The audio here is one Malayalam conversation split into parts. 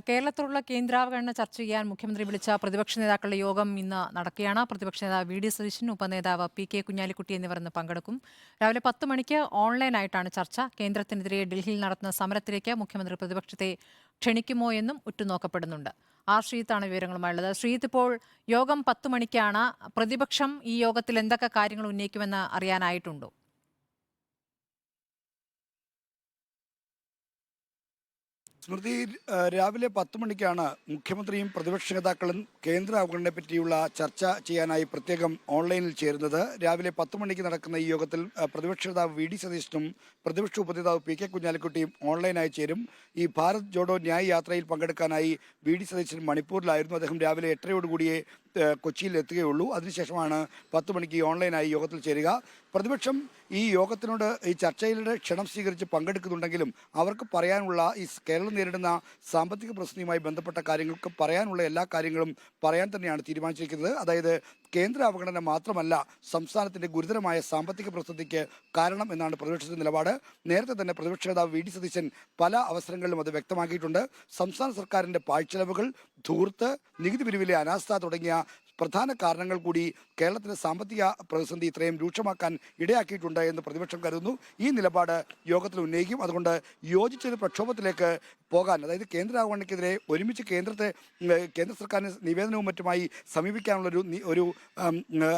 കേരളത്തിലുള്ള കേന്ദ്രാവഗണന ചർച്ച ചെയ്യാൻ മുഖ്യമന്ത്രി വിളിച്ച പ്രതിപക്ഷ നേതാക്കളുടെ യോഗം ഇന്ന് നടക്കുകയാണ്. പ്രതിപക്ഷ നേതാവ് വി ഡി സതീശൻ ഉപനേതാവ് പി കെ കുഞ്ഞാലിക്കുട്ടി എന്നിവർ ഇന്ന് പങ്കെടുക്കും. രാവിലെ പത്ത് മണിക്ക് ഓൺലൈനായിട്ടാണ് ചർച്ച. കേന്ദ്രത്തിനെതിരെ ഡൽഹിയിൽ നടത്തുന്ന സമരത്തിലേക്ക് മുഖ്യമന്ത്രി പ്രതിപക്ഷത്തെ ക്ഷണിക്കുമോ എന്നും ഉറ്റുനോക്കപ്പെടുന്നുണ്ട്. ആർ ശ്രീത്താണ് വിവരങ്ങളുമായുള്ളത്. ശ്രീത്ത് ഇപ്പോൾ യോഗം പത്ത് മണിക്കാണ്. പ്രതിപക്ഷം ഈ യോഗത്തിൽ എന്തൊക്കെ കാര്യങ്ങൾ ഉന്നയിക്കുമെന്ന് അറിയാനായിട്ടുണ്ടോ? സ്മൃതി രാവിലെ പത്ത് മണിക്കാണ് മുഖ്യമന്ത്രിയും പ്രതിപക്ഷ നേതാക്കളും കേന്ദ്ര അവഗണനയെ പറ്റിയുള്ള ചർച്ച ചെയ്യാനായി പ്രത്യേകം ഓൺലൈനിൽ ചേരുന്നത്. രാവിലെ പത്ത് മണിക്ക് നടക്കുന്ന ഈ യോഗത്തിൽ പ്രതിപക്ഷ നേതാവ് വി. ഡി. സതീശനും പ്രതിപക്ഷ ഉപനേതാവ് പി. കെ. കുഞ്ഞാലിക്കുട്ടിയും ഓൺലൈനായി ചേരും. ഈ ഭാരത് ജോഡോ ന്യായ യാത്രയിൽ പങ്കെടുക്കാനായി വി. ഡി. സതീശൻ മണിപ്പൂരിലായിരുന്നു. അദ്ദേഹം രാവിലെ എട്ടരയോടുകൂടിയേ കൊച്ചിയിൽ എത്തുകയുള്ളൂ അതിനുശേഷമാണ് പത്ത് മണിക്ക് ഓൺലൈനായി യോഗത്തിൽ ചേരുക. പ്രതിപക്ഷം ഈ യോഗത്തിനോട് ഈ ചർച്ചയിലൂടെ ക്ഷണം സ്വീകരിച്ച് പങ്കെടുക്കുന്നുണ്ടെങ്കിലും അവർക്ക് പറയാനുള്ള ഈ കേരളം നേരിടുന്ന സാമ്പത്തിക പ്രശ്നവുമായി ബന്ധപ്പെട്ട കാര്യങ്ങൾക്ക് പറയാനുള്ള എല്ലാ കാര്യങ്ങളും പറയാൻ തന്നെയാണ് തീരുമാനിച്ചിരിക്കുന്നത്. അതായത് കേന്ദ്ര അവഗണന മാത്രമല്ല സംസ്ഥാനത്തിന്റെ ഗുരുതരമായ സാമ്പത്തിക പ്രതിസന്ധിക്ക് കാരണം എന്നാണ് പ്രതിപക്ഷത്തിന്റെ നിലപാട്. നേരത്തെ തന്നെ പ്രതിപക്ഷ നേതാവ് വി ഡി സതീശൻ പല അവസരങ്ങളിലും അത് വ്യക്തമാക്കിയിട്ടുണ്ട്. സംസ്ഥാന സർക്കാരിന്റെ പാഴ്ചെലവുകൾ ധൂർത്ത് നികുതി പിരിവിലെ അനാസ്ഥ തുടങ്ങിയ പ്രധാന കാരണങ്ങൾ കൂടി കേരളത്തിലെ സാമ്പത്തിക പ്രതിസന്ധി ഇത്രയും രൂക്ഷമാക്കാൻ ഇടയാക്കിയിട്ടുണ്ട് എന്ന് പ്രതിപക്ഷം കരുതുന്നു. ഈ നിലപാട് യോഗത്തിൽ ഉന്നയിക്കും. അതുകൊണ്ട് യോജിച്ചൊരു പ്രക്ഷോഭത്തിലേക്ക് പോകാൻ അതായത് കേന്ദ്ര ആവണക്കെതിരെ ഒരുമിച്ച് കേന്ദ്രത്തെ കേന്ദ്ര സർക്കാരിന് നിവേദനവും മറ്റുമായി സമീപിക്കാനുള്ളൊരു ഒരു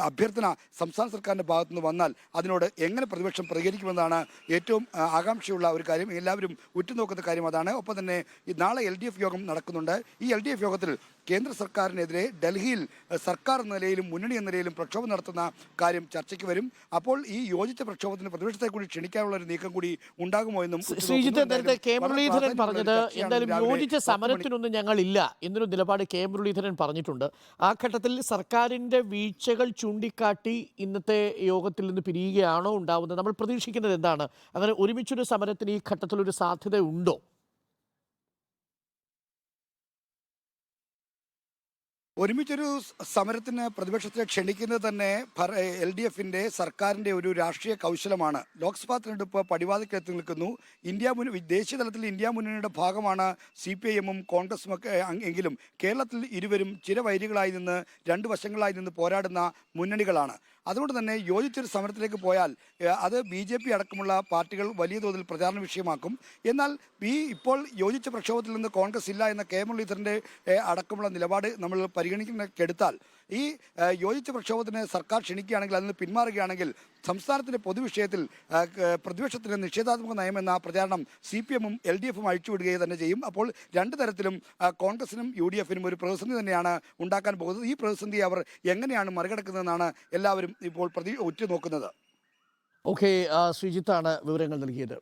അഭ്യർത്ഥന സംസ്ഥാന സർക്കാരിന്റെ ഭാഗത്തു നിന്ന് വന്നാൽ അതിനോട് എങ്ങനെ പ്രതിപക്ഷം പ്രതികരിക്കുമെന്നാണ് ഏറ്റവും ആകാംക്ഷയുള്ള ഒരു കാര്യം. എല്ലാവരും ഉറ്റുനോക്കുന്ന കാര്യം അതാണ്. ഒപ്പം തന്നെ നാളെ എൽ യോഗം നടക്കുന്നുണ്ട്. ഈ എൽ യോഗത്തിൽ കേന്ദ്ര സർക്കാരിനെതിരെ ഡൽഹിയിൽ സർക്കാർ എന്ന നിലയിലും മുന്നണി എന്ന നിലയിലും പ്രക്ഷോഭം നടത്തുന്ന കാര്യം ചർച്ചയ്ക്ക് വരും. അപ്പോൾ ഈ യോജിച്ച പ്രക്ഷോഭത്തിന് പ്രതിപക്ഷത്തെ കൂടി ക്ഷണിക്കാനുള്ള ഒരു നീക്കം കൂടി ഉണ്ടാകുമോ എന്നും ശ്രീജിത്ത്. നേരത്തെ കെ. മുരളീധരൻ പറഞ്ഞത് എന്തായാലും യോജിച്ച സമരത്തിനൊന്നും ഞങ്ങളില്ല എന്നൊരു നിലപാട് കെ. മുരളീധരൻ പറഞ്ഞിട്ടുണ്ട്. ആ ഘട്ടത്തിൽ സർക്കാരിന്റെ വീഴ്ചകൾ ചൂണ്ടിക്കാട്ടി ഇന്നത്തെ യോഗത്തിൽ നിന്ന് പിരിയുകയാണോ ഉണ്ടാവുന്നത്? നമ്മൾ പ്രതീക്ഷിക്കുന്നത് എന്താണ്? അങ്ങനെ ഒരുമിച്ചൊരു സമരത്തിന് ഈ ഘട്ടത്തിൽ ഒരു സാധ്യത ഉണ്ടോ ഒരുമിച്ചൊരു സമരത്തിന് പ്രതിപക്ഷത്തെ ക്ഷണിക്കുന്നത് തന്നെ എൽ ഡി എഫിന്റെ സർക്കാരിന്റെ ഒരു രാഷ്ട്രീയ കൗശലമാണ്. ലോക്സഭാ തെരഞ്ഞെടുപ്പ് പടിവാതിക്കലെത്തി നിൽക്കുന്നു. ഇന്ത്യ മുന്നണി ദേശീയ തലത്തിൽ ഇന്ത്യ മുന്നണിയുടെ ഭാഗമാണ് സി പി ഐ എമ്മും കോൺഗ്രസും ഒക്കെ എങ്കിലും കേരളത്തിൽ ഇരുവരും ചിരവൈരികളായി നിന്ന് രണ്ട് വശങ്ങളായി നിന്ന് പോരാടുന്ന മുന്നണികളാണ്. അതുകൊണ്ട് തന്നെ യോജിച്ചൊരു സമരത്തിലേക്ക് പോയാൽ അത് ബി ജെ പി അടക്കമുള്ള പാർട്ടികൾ വലിയ തോതിൽ പ്രചാരണ വിഷയമാക്കും. എന്നാൽ ബി ഇപ്പോൾ യോജിച്ച പ്രക്ഷോഭത്തിൽ നിന്ന് കോൺഗ്രസ് ഇല്ല എന്ന കെ മുരളീധരന്റെ അടക്കമുള്ള നിലപാട് നമ്മൾ പരിഗണിക്കുന്നക്കെടുത്താൽ ഈ ഏഹ്, യോജിച്ച പ്രക്ഷോഭത്തിന് സർക്കാർ ക്ഷണിക്കുകയാണെങ്കിൽ അതിൽ നിന്ന് പിന്മാറുകയാണെങ്കിൽ സംസ്ഥാനത്തിന്റെ പൊതുവിഷയത്തിൽ പ്രതിപക്ഷത്തിന് നിഷേധാത്മക നയമെന്ന പ്രചാരണം സി പി എമ്മും എൽ ഡി എഫും അഴിച്ചുവിടുകയും തന്നെ ചെയ്യും. അപ്പോൾ രണ്ട് തരത്തിലും കോൺഗ്രസിനും യു ഡി എഫിനും ഒരു പ്രതിസന്ധി തന്നെയാണ് ഉണ്ടാക്കാൻ പോകുന്നത്. ഈ പ്രതിസന്ധി അവർ എങ്ങനെയാണ് മറികടക്കുന്നതെന്നാണ് എല്ലാവരും ഇപ്പോൾ പ്രതി ഉറ്റുനോക്കുന്നത്. ഓക്കെ ശ്രീജിത്താണ് വിവരങ്ങൾ നൽകിയത്.